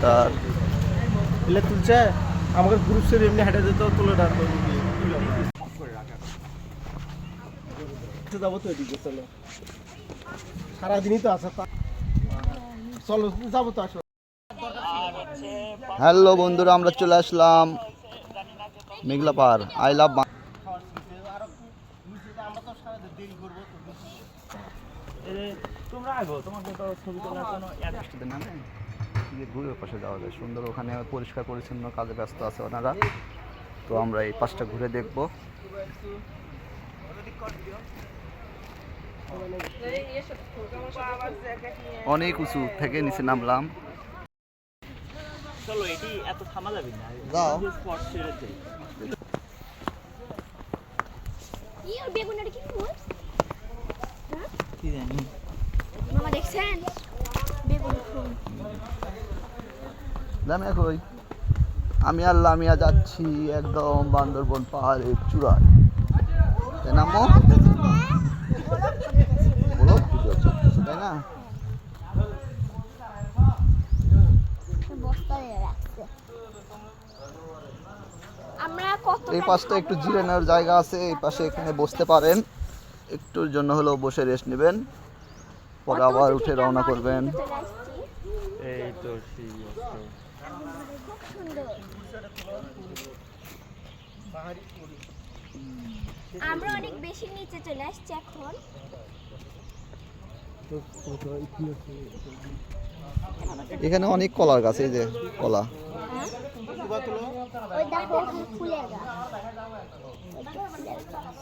Kilometre এলে তুলছে আমাকে গ্রুপ এমনি হেঁটে যেত তুলে রাখব যাব তো এদিকে চলো। সারাদিনই তো আছে চলো যাব তো আসো। হ্যালো বন্ধুরা আমরা চলে আসলাম মেঘলা পার আই লাভ তোমরা আগো তোমাকে তো ছবি তোলার জন্য ঘুরে পাশে যাওয়া যায়। সুন্দর ওখানে পরিষ্কার পরিচ্ছন্ন কাজে ব্যস্ত আছে ওনারা। তো আমরা এই পাশটা ঘুরে দেখব। অনেক উঁচু থেকে নিচে নামলাম। চলো এটি এত থামা যাবে না। যাও। স্পট ছেড়ে দেই। কি বেগুনের কি ফুল কি জানি। মামা দেখছেন? বেগুন ফুল। দাম একই। আমি আর লামিয়া যাচ্ছি একদম বান্দরবন পাহাড়ের চূড়ায়। তাই না? বলো তাই না? বস্তা দিয়ে রাখছে আমরা কত এই পাশটা একটু জিরে নেওয়ার জায়গা আছে এই পাশে এখানে বসতে পারেন। একটুর জন্য হলেও বসে রেস্ট নেবেন। পরে আবার উঠে রওনা করবেন। এই তো আমরা অনেক বেশি নিচে চলে আসছি এখন। এখানে অনেক কলার গাছ এই যে কলা। দেখো ফুলের গাছ ওইটা ফুলের গাছ।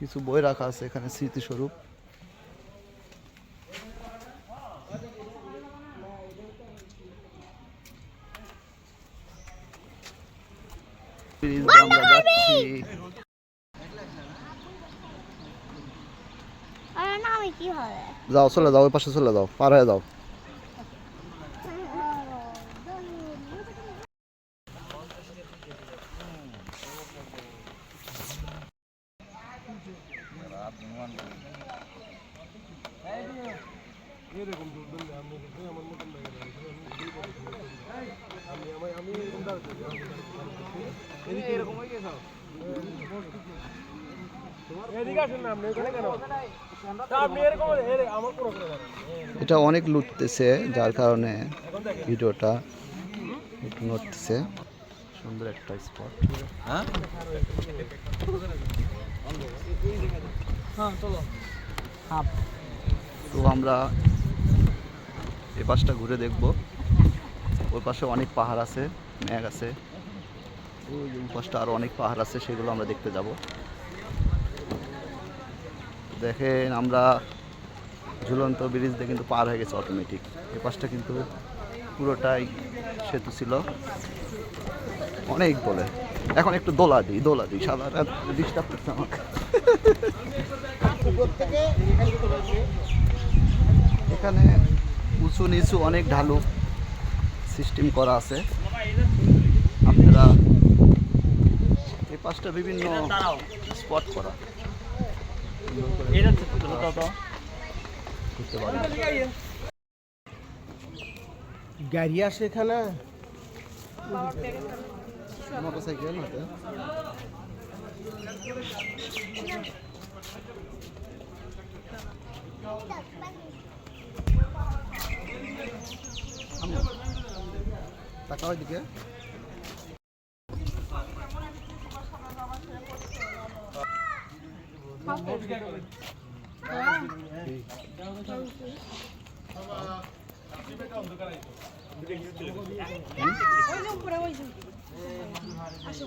কিছু বই রাখা আছে এখানে স্মৃতিস্বরূপ। আমরা যাচ্ছি। যাও চলে যাও ওই পাশে চলে যাও পার হয়ে যাও। এদিকে আসেন না আপনি এখানে কেন? তা আপনি এরকম আমার এটা অনেক লুটতেছে যার কারণে ভিডিওটা একটু নড়তেছে। সুন্দর একটা স্পট হ্যাঁ? তো আমরা পাশটা ঘুরে দেখব। ওই পাশে অনেক পাহাড় আছে ম্যাগ আছে। ওই পাশটা আরও অনেক পাহাড় আছে সেগুলো আমরা দেখতে যাব। দেখেন আমরা ঝুলন্ত ব্রিজ দিয়ে কিন্তু পার হয়ে গেছে অটোমেটিক এ পাশটা কিন্তু পুরোটাই সেতু ছিল। অনেক বলে এখন একটু দোলা দিই দোলা দিই সাদা ডিস্টার্ব করছে আমাকে। এখানে উঁচু নিচু অনেক ঢালু সিস্টেম করা আছে। আপনারা এই পাশটা বিভিন্ন স্পট করা। গাড়ি আসে এখানে? মোটর সাইকেল তাকাও এদিকে। আসো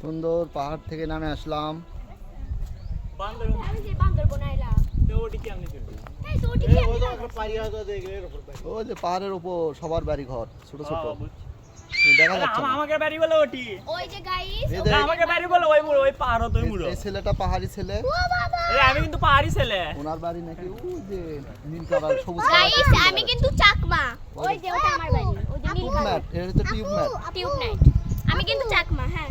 সুন্দর পাহাড় থেকে নামে আসলাম। তো ওই যে পাহাড়ের উপর সবার বাড়ি ঘর ছোট ছোট। দেখা যাচ্ছে আমাকে বাড়ি বলে ওটি। ওই যে গাইস এই যে- না, আমাকে বাড়ি বলে ওই মুড়ো ওই পাহাড় ওই মুড়ো। এই ছেলেটা পাহাড়ি ছেলে। ও বাবা! আমি কিন্তু পাহাড়ি ছেলে। ওনার বাড়ি নাকি ওই যে নীল কালার সবুজ গাইস আমি কিন্তু চাকমা। ওই যে ওটা আমার বাড়ি ওই যে নীল টিউব টিউব আমি কিন্তু চাকমা হ্যাঁ।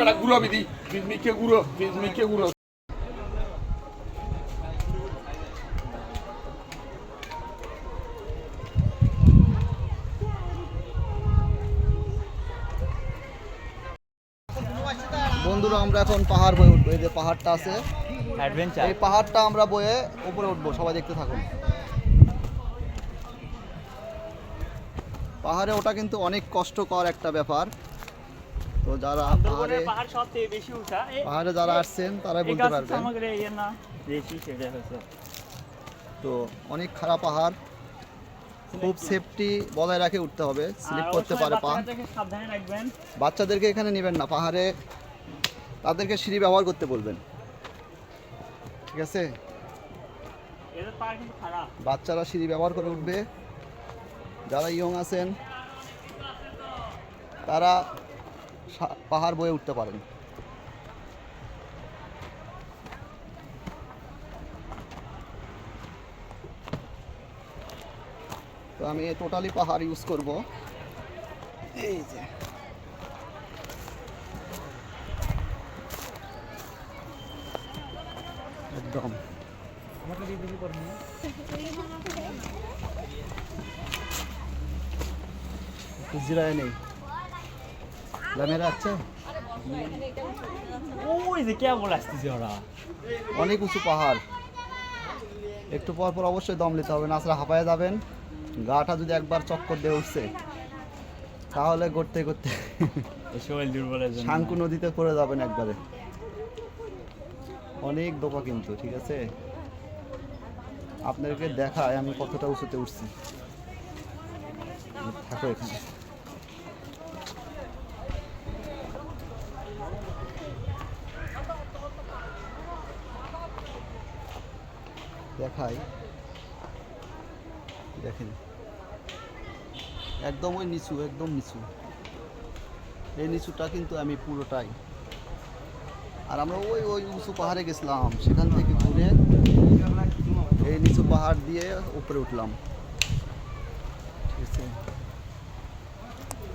বেটা গুঁড়ো বিধি গুঁড়ো গুঁড়ো। বন্ধুরা আমরা এখন পাহাড় বয়ে উঠবো। এই যে পাহাড়টা আছে অ্যাডভেঞ্চার এই পাহাড়টা আমরা বয়ে উপরে উঠবো সবাই দেখতে থাকুন। পাহাড়ে ওটা কিন্তু অনেক কষ্টকর একটা ব্যাপার। তো যারা পাহাড়ে পাহাড় সবথেকে বেশি উঠা পাহাড়ে যারা আসছেন তারাই বলতে পারবেন। আমাদের এই না বেশি সেটা হয়েছে তো অনেক খারাপ পাহাড় খুব সেফটি বজায় রাখে উঠতে হবে স্লিপ করতে পারে পা। বাচ্চাদেরকে এখানে নেবেন না পাহাড়ে তাদেরকে সিঁড়ি ব্যবহার করতে বলবেন। ঠিক আছে? বাচ্চারা সিঁড়ি ব্যবহার করে উঠবে। যারা ইয়ং আছেন তারা পাহাড় বয়ে উঠতে পারেন। তো আমি টোটালি পাহাড় ইউজ করব। এই যে। একদম। জিরায় নেই। আছে ওই যে কে আসতেছে ওরা। অনেক উঁচু পাহাড়। একটু পর পর অবশ্যই দম নিতে হবে নাচরা হাঁপায় যাবেন। গাটা যদি একবার চক্কর দিয়ে উঠছে তাহলে করতে করতে শাঙ্কু নদীতে পড়ে যাবেন একবারে। অনেক দোপা কিন্তু ঠিক আছে? আপনাদেরকে দেখায় আমি কতটা উঁচুতে উঠছি। থাকো এখানে। দেখাই। দেখেন। একদম ওই নিচু, একদম নিচু। এই নিচুটা কিন্তু আমি পুরোটাই। আর আমরা ওই ওই উঁচু পাহাড়ে গেছিলাম। সেখান থেকে ঘুরে এই নিচু পাহাড় দিয়ে উপরে উঠলাম।